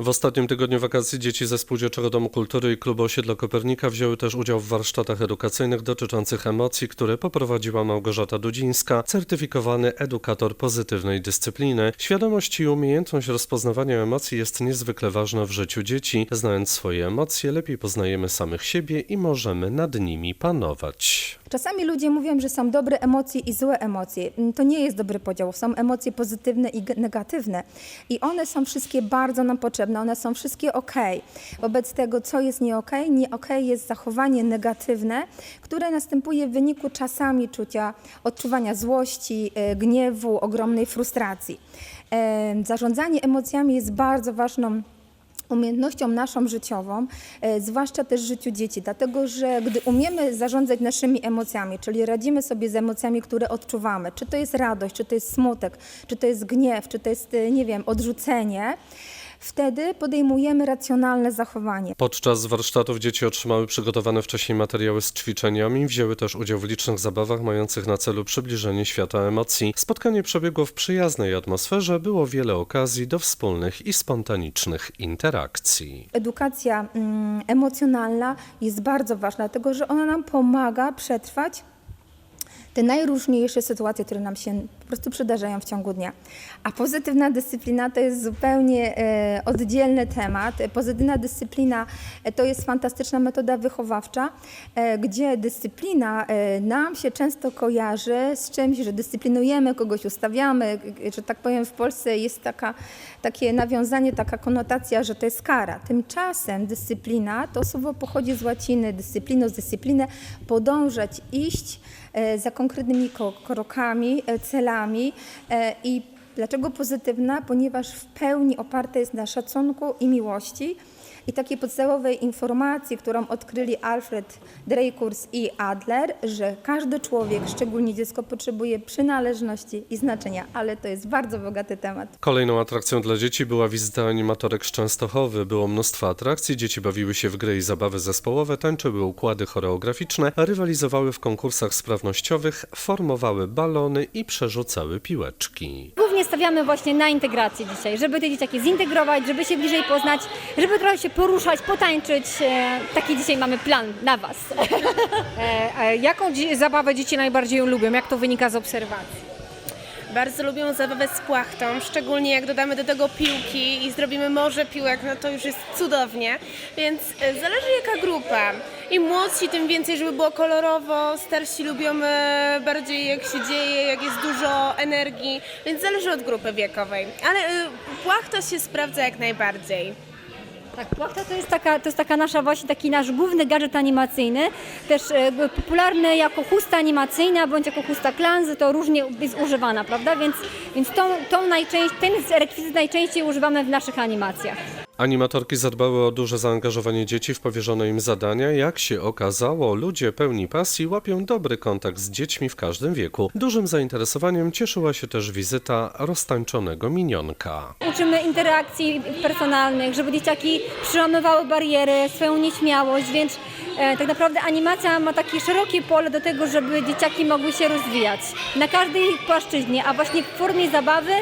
W ostatnim tygodniu wakacji dzieci ze Spółdzielczego Domu Kultury i Klubu Osiedla Kopernika wzięły też udział w warsztatach edukacyjnych dotyczących emocji, które poprowadziła Małgorzata Dudzińska, certyfikowany edukator pozytywnej dyscypliny. Świadomość i umiejętność rozpoznawania emocji jest niezwykle ważna w życiu dzieci. Znając swoje emocje, lepiej poznajemy samych siebie i możemy nad nimi panować. Czasami ludzie mówią, że są dobre emocje i złe emocje. Mm, To nie jest dobry podział. Są emocje pozytywne i negatywne. I one są wszystkie bardzo nam potrzebne. One są wszystkie ok. Wobec tego, co jest nie ok? Nie ok jest zachowanie negatywne, które następuje w wyniku czasami czucia, odczuwania złości, e, gniewu, ogromnej frustracji. E, Zarządzanie emocjami jest bardzo ważną umiejętnością naszą życiową, e, zwłaszcza też życiu dzieci, dlatego że gdy umiemy zarządzać naszymi emocjami, czyli radzimy sobie z emocjami, które odczuwamy, czy to jest radość, czy to jest smutek, czy to jest gniew, czy to jest, e, nie wiem, odrzucenie, wtedy podejmujemy racjonalne zachowanie. Podczas warsztatów dzieci otrzymały przygotowane wcześniej materiały z ćwiczeniami, wzięły też udział w licznych zabawach mających na celu przybliżenie świata emocji. Spotkanie przebiegło w przyjaznej atmosferze, było wiele okazji do wspólnych i spontanicznych interakcji. Edukacja mm, emocjonalna jest bardzo ważna, dlatego że ona nam pomaga przetrwać te najróżniejsze sytuacje, które nam się po prostu przydarzają w ciągu dnia. A pozytywna dyscyplina to jest zupełnie e, oddzielny temat. Pozytywna dyscyplina e, to jest fantastyczna metoda wychowawcza, e, gdzie dyscyplina e, nam się często kojarzy z czymś, że dyscyplinujemy kogoś, ustawiamy, że tak powiem w Polsce jest taka, takie nawiązanie, taka konotacja, że to jest kara. Tymczasem dyscyplina to słowo pochodzi z łaciny dyscyplinos, dyscyplinę, podążać, iść za konkretnymi ko- krokami, e, celami e, i dlaczego pozytywna? Ponieważ w pełni oparta jest na szacunku i miłości i takiej podstawowej informacji, którą odkryli Alfred Dreikurs i Adler, że każdy człowiek, szczególnie dziecko, potrzebuje przynależności i znaczenia, ale to jest bardzo bogaty temat. Kolejną atrakcją dla dzieci była wizyta animatorek z Częstochowy. Było mnóstwo atrakcji, dzieci bawiły się w gry i zabawy zespołowe, tańczyły układy choreograficzne, rywalizowały w konkursach sprawnościowych, formowały balony i przerzucały piłeczki. Głównie stawiamy właśnie na integrację dzisiaj, żeby te dzieciaki zintegrować, żeby się bliżej poznać, żeby trochę się poruszać, potańczyć. E, Taki dzisiaj mamy plan na Was. E, e, jaką dzi- zabawę dzieci najbardziej lubią? Jak to wynika z obserwacji? Bardzo lubią zabawę z płachtą, szczególnie jak dodamy do tego piłki i zrobimy morze piłek, no to już jest cudownie. Więc e, zależy jaka grupa. Im młodsi, tym więcej, żeby było kolorowo. Starsi lubią e, bardziej jak się dzieje, jak jest dużo energii, więc zależy od grupy wiekowej. Ale e, płachta się sprawdza jak najbardziej. Tak, płachta to jest taka, to jest taka nasza właśnie taki nasz główny gadżet animacyjny, też e, popularny jako chusta animacyjna bądź jako chusta klanzy, to różnie jest używana, prawda? Więc, więc tą, tą najczęściej, ten rekwizyt najczęściej używamy w naszych animacjach. Animatorki zadbały o duże zaangażowanie dzieci w powierzone im zadania. Jak się okazało, ludzie pełni pasji łapią dobry kontakt z dziećmi w każdym wieku. Dużym zainteresowaniem cieszyła się też wizyta roztańczonego minionka. Uczymy interakcji personalnych, żeby dzieciaki przełamywały bariery, swoją nieśmiałość, więc e, tak naprawdę animacja ma takie szerokie pole do tego, żeby dzieciaki mogły się rozwijać na każdej płaszczyźnie, a właśnie w formie zabawy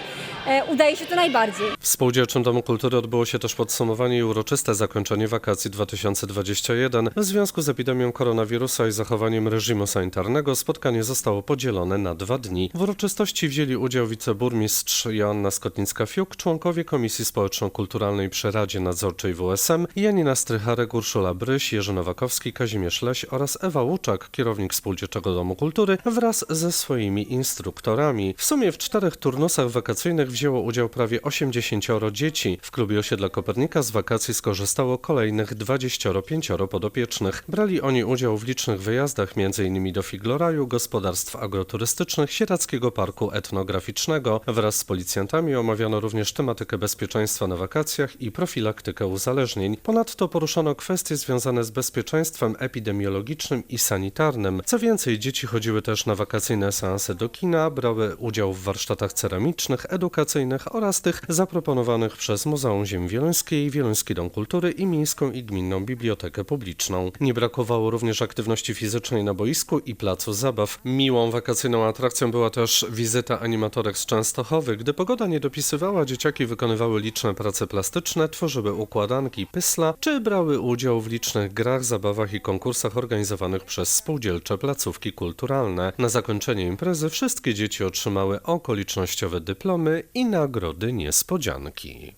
udaje się to najbardziej. W Spółdzielczym Domu Kultury odbyło się też podsumowanie i uroczyste zakończenie wakacji 2021. W związku z epidemią koronawirusa i zachowaniem reżimu sanitarnego spotkanie zostało podzielone na dwa dni. W uroczystości wzięli udział wiceburmistrz Joanna Skotnicka-Fiuk, członkowie Komisji Społeczno-Kulturalnej przy Radzie Nadzorczej WSM, Janina Strycharek, Urszula Bryś, Jerzy Nowakowski, Kazimierz Leś oraz Ewa Łuczak, kierownik Spółdzielczego Domu Kultury, wraz ze swoimi instruktorami. W sumie w czterech turnusach wakacyjnych wzięło udział prawie 80 dzieci. W klubie osiedla Kopernika z wakacji skorzystało kolejnych 25 podopiecznych. Brali oni udział w licznych wyjazdach, m.in. do Figloraju, gospodarstw agroturystycznych, Sierackiego Parku Etnograficznego. Wraz z policjantami omawiano również tematykę bezpieczeństwa na wakacjach i profilaktykę uzależnień. Ponadto poruszono kwestie związane z bezpieczeństwem epidemiologicznym i sanitarnym. Co więcej, dzieci chodziły też na wakacyjne seanse do kina, brały udział w warsztatach ceramicznych, edukacyjnych, edukacyjnych oraz tych zaproponowanych przez Muzeum Ziem Wieluńskiej, Wieluński Dom Kultury i Miejską i Gminną Bibliotekę Publiczną. Nie brakowało również aktywności fizycznej na boisku i placu zabaw. Miłą wakacyjną atrakcją była też wizyta animatorek z Częstochowy. Gdy pogoda nie dopisywała, dzieciaki wykonywały liczne prace plastyczne, tworzyły układanki pysla, czy brały udział w licznych grach, zabawach i konkursach organizowanych przez spółdzielcze placówki kulturalne. Na zakończenie imprezy wszystkie dzieci otrzymały okolicznościowe dyplomy i nagrody niespodzianki.